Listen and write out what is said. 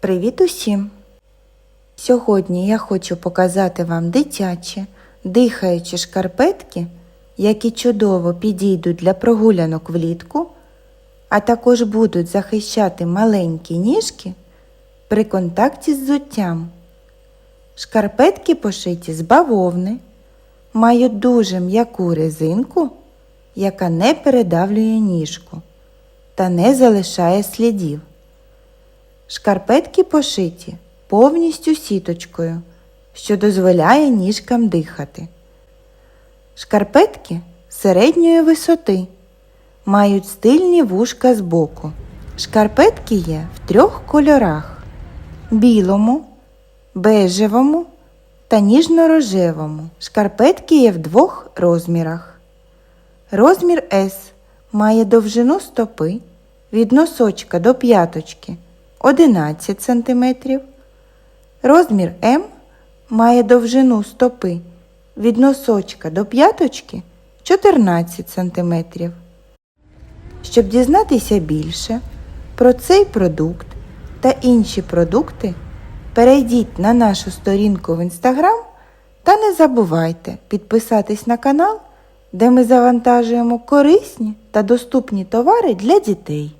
Привіт усім! Сьогодні я хочу показати вам дитячі, дихаючі шкарпетки, які чудово підійдуть для прогулянок влітку, а також будуть захищати маленькі ніжки при контакті з взуттям. Шкарпетки пошиті з бавовни, мають дуже м'яку резинку, яка не передавлює ніжку та не залишає слідів. Шкарпетки пошиті повністю сіточкою, що дозволяє ніжкам дихати. Шкарпетки середньої висоти мають стильні вушка збоку. Шкарпетки є в трьох кольорах: білому, бежевому та ніжно-рожевому. Шкарпетки є в двох розмірах. Розмір S має довжину стопи від носочка до п'яточки 11 см. Розмір М має довжину стопи від носочка до п'яточки 14 см. Щоб дізнатися більше про цей продукт та інші продукти, перейдіть на нашу сторінку в інстаграм та не забувайте підписатись на канал, де ми завантажуємо корисні та доступні товари для дітей.